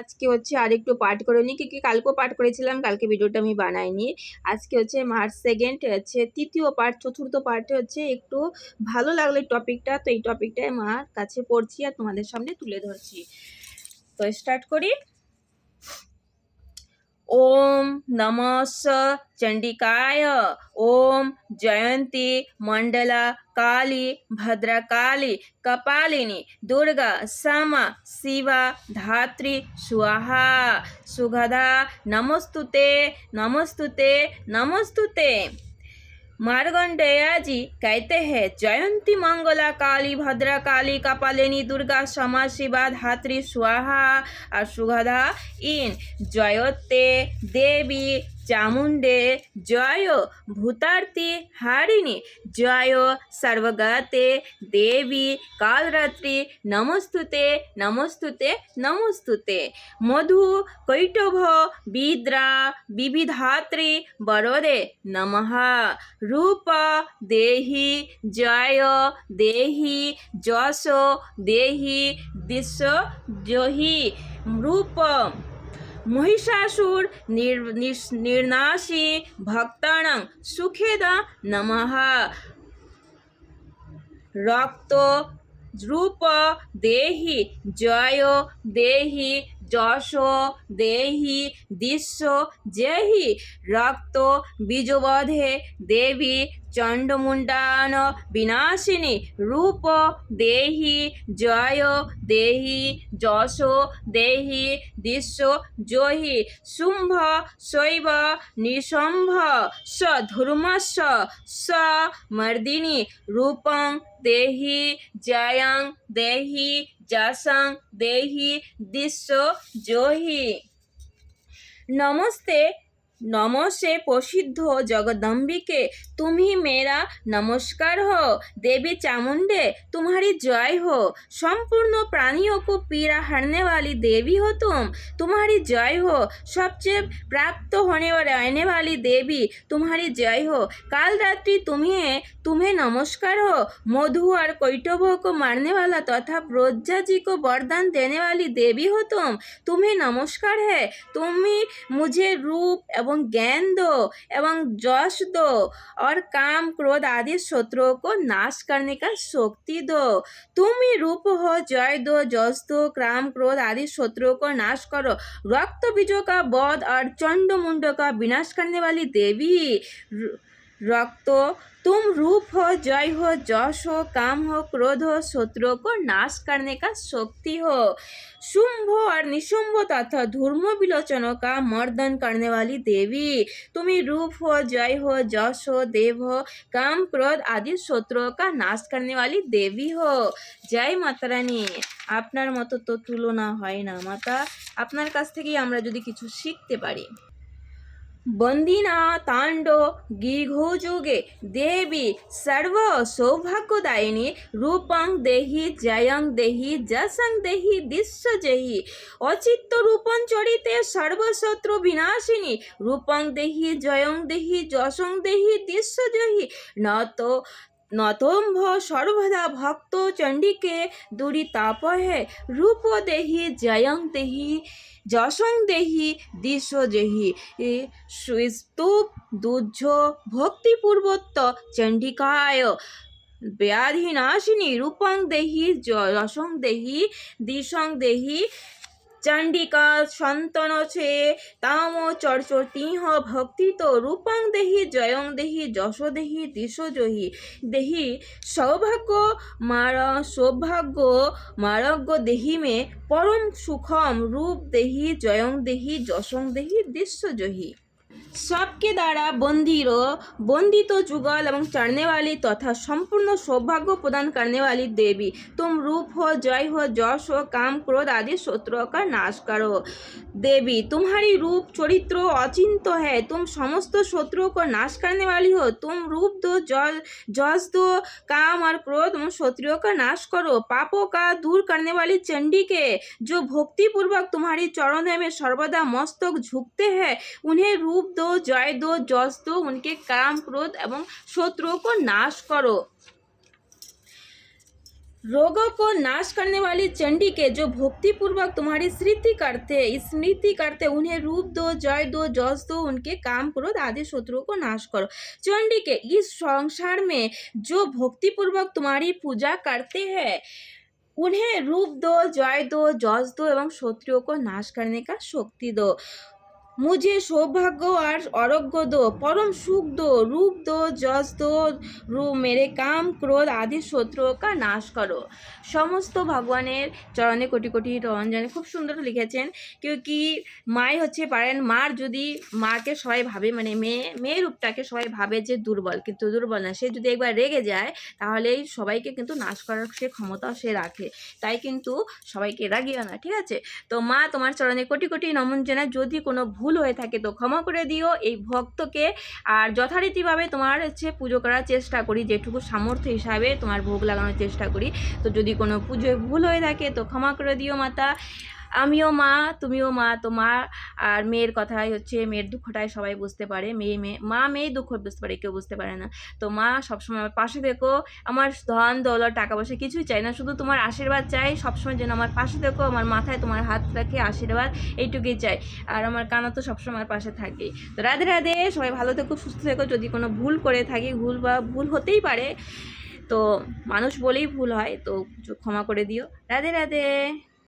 আজকে হচ্ছে আর একটু পাঠ করে নিই। কি কালকেও পাঠ করেছিলাম, কালকে ভিডিওটা আমি বানাইনি আজকে হচ্ছে মার্চ সেকেন্ড, হচ্ছে তৃতীয় পাঠ চতুর্থ পাঠে হচ্ছে একটু ভালো লাগল টপিকটা। তো এই টপিকটাই মার কাছে পড়ছি আর তোমাদের সামনে তুলে ধরছি। তো স্টার্ট করি। ओम नमस चंडिकाय ओम जयंती मंडला काली भद्रकाली कपालिनी दुर्गा समा शिवा धात्री स्वाहा। सुगधा नमस्तुते नमस्तुते नमस्तुते मार्गंडेया जी कहते हैं जयंती मंगला काली भद्रा काली कपालिनी दुर्गा क्षमा शिवा धात्री स्वाहा और सुगधा इन जयोते देवी চামুণ্ডে জয় ভূতার্তি হারিণী জয় সর্বগতে দেবী, কালরাত্রি, নমস্তুতে নমস্তুতে নমস্তুতে। মধু, কৈটভ, বিদ্রা, বিবিধাত্রী, বরদে, নমঃ। রূপ, দেহি, জয়, দেহি, যশ, দেহি, দিশ, জহি। রূপ মহিষাসুর নির্নাশী ভক্তানাং সুখেদা নমহা রক্ত রূপ দেহি জয় দেহি যশ দেহি দৃশ্য যেহি রক্ত বীজবধে দেবী চণ্ডমুণ্ডান বিনাশিনী রূপ দেহি, জয় দেহি, যশ দেহি দৃশ্য জহি, শুম্ভ শৈব নিশম্ভ স ধর্মস্য স মর্দিনী, রূপং দেহি, জয়ং দেহি, যশং দেহি দৃশ্য জহি। নমস্তে नमस्ते प्रसिद्ध जगदम्बिके तुम ही मेरा नमस्कार हो देवी चामुंडे तुम्हारी जय हो संपूर्ण प्राणियों को पीड़ा हरने वाली देवी हो तुम तुम्हारी जय हो सबसे प्राप्त होने वाले आने वाली देवी तुम्हारी जय हो काल रात्रि तुम्हें तुम्हें नमस्कार हो मधु और कैटभों को मारने वाला तथा ब्रजा जी को वरदान देने वाली देवी हो तुम तुम्हें नमस्कार है तुम ही मुझे रूप एवं ज्ञान दो एवं जश दो और काम क्रोध आदि शत्रुओं को नाश करने का शक्ति दो तुम ही रूप हो जय दो जस दो काम क्रोध आदि शत्रुओं को नाश करो रक्त बीजों का वध और चंड मुंडों का विनाश करने वाली देवी र- रक्त तुम रूप हो जय हो जश हो काम हो क्रोध हो शत्रुओं को नाश करने का शक्ति हो शुंभ और निशुंभ तथा धूर्म विलोचनों का मर्दन करने वाली देवी तुम्ही रूप हो जय हो जश हो देव हो काम क्रोध आदि शत्रुओं का नाश करने वाली देवी हो জয় মাতারানী আপনার মতো তো তুলনা হয় না মাতা আপনার কাছ থেকেই আমরা যদি কিছু শিখতে পারি বন্দিনা তাণ্ড গিঘোযোগে দেবী সর্ব সৌভাগ্যদায়িনী রূপং দেহি জয়ং দেহি যশং দেহি দৃশ্য জেহি অচিত্ত রূপং চরিতে সর্বশত্রু বিনাশিনী রূপং দেহি জয়ং দেহি যশং দেহি দৃশ্য ন নত নতম্ভ সর্বদা ভক্ত চণ্ডিকে দুরিতাপহে রূপ দেহি, জয়ং দেহি, যশং দেহি, দিশ দেহি। স্তূপ দুর্য ভক্তিপূর্বত্ব চণ্ডিকায় ব্যাধিনাশিনী রূপং দেহি, যশং দেহি, দিশং দেহি চণ্ডিকা সন্তন ছে, তাম ভক্তি ভক্তিত রূপং দেহি, জয়ং দেহি, যশ দেহি, দিশ জহি। দেহি সৌভাগ্য, মার সৌভাগ্য মারগ্য দেহি মে, পরম সুখম রূপ দেহি, জয়ং দেহি, যশং দেহি দৃশ্য জহি। सबके द्वारा बंदी रो बंदी तो जुगल एवं चढ़ने वाली तथा संपूर्ण सौभाग्य प्रदान करने वाली देवी तुम रूप हो जय हो जश हो काम क्रोध आदि शत्रुओं का नाश करो देवी तुम्हारी रूप चरित्र अचिंत तो है तुम समस्त शत्रुओं को नाश करने वाली हो तुम रूप दो जस दो काम और क्रोध उन शत्रुओं का नाश करो पापों का दूर करने वाली चंडी के जो भक्तिपूर्वक तुम्हारी चरणों में सर्वदा मस्तक झुकते हैं उन्हें रूप दो जय दो जस दो उनके काम क्रोध एवं शत्रुओं को नाश करो रोगों को नाश करने वाली चंडी के जो भक्ति पूर्वक तुम्हारी स्मृति करते स्मृति करते उन्हें रूप दो जय दो जस दो उनके काम क्रोध आदि शत्रुओं को नाश करो चंडी के इस संसार में जो भक्ति पूर्वक तुम्हारी पूजा करते हैं उन्हें रूप दो जय दो जस दो एवं शत्रुओं को नाश करने का शक्ति दो মুঝে সৌভাগ্য আর অরোগ্য দো, পরম সুখ দো, রূপ দো, যশ দো, রু মেরে কাম, ক্রোধ আদি শত্রুকা নাশ করো। সমস্ত ভগবানের চরণে কোটি কোটি রঞ্জনে খুব সুন্দর লিখেছেন। কেউ কি মাই হচ্ছে পারেন, মার যদি মাকে সবাই ভাবে মানে মেয়ে মেয়ে রূপটাকে সবাই ভাবে যে দুর্বল, কিন্তু দুর্বল না, সে যদি একবার রেগে যায়, তাহলেই সবাইকে কিন্তু নাশ করার সে ক্ষমতা সে রাখে। তাই কিন্তু সবাইকে রাগিও না, ঠিক আছে? তো মা, তোমার চরণে কোটি কোটি নমন জানায় যদি কোনো ভুল ভুল হয়ে থাকে, তো ক্ষমা করে দিও এই ভক্তকে। আর যথারীতিভাবে তোমার হচ্ছে পুজো করার চেষ্টা করি, যেটুকু সামর্থ্য হিসাবে তোমার ভোগ লাগানোর চেষ্টা করি। তো যদি কোনো পুজোয় ভুল হয়ে থাকে, তো ক্ষমা করে দিও মাতা। আমিও মা, তুমিও মা। তো মা আর মেয়ের কথাই হচ্ছে, মেয়ের দুঃখটাই সবাই বুঝতে পারে। মেয়ে মেয়ে, মা মেয়ে দুঃখ বুঝতে পারে, কেউ বুঝতে পারে না। তো মা সবসময় আমার পাশে দেখো আমার ধন, দৌলত, টাকা পয়সা কিছুই চাই না। শুধু তোমার আশীর্বাদ চাই। সবসময় যেন আমার পাশে দেখো আমার মাথায় তোমার হাত রাখে, আশীর্বাদ এইটুকুই চাই। আর আমার কানা তো সবসময় আমার পাশে থাকে। তো রাধে রাধে, সবাই ভালো থেকো, সুস্থ থেকো। যদি কোনো ভুল করে থাকি, ভুল বা ভুল হতেই পারে, তো মানুষ বলেই ভুল হয়। তো ক্ষমা করে দিও। রাধে রাধে।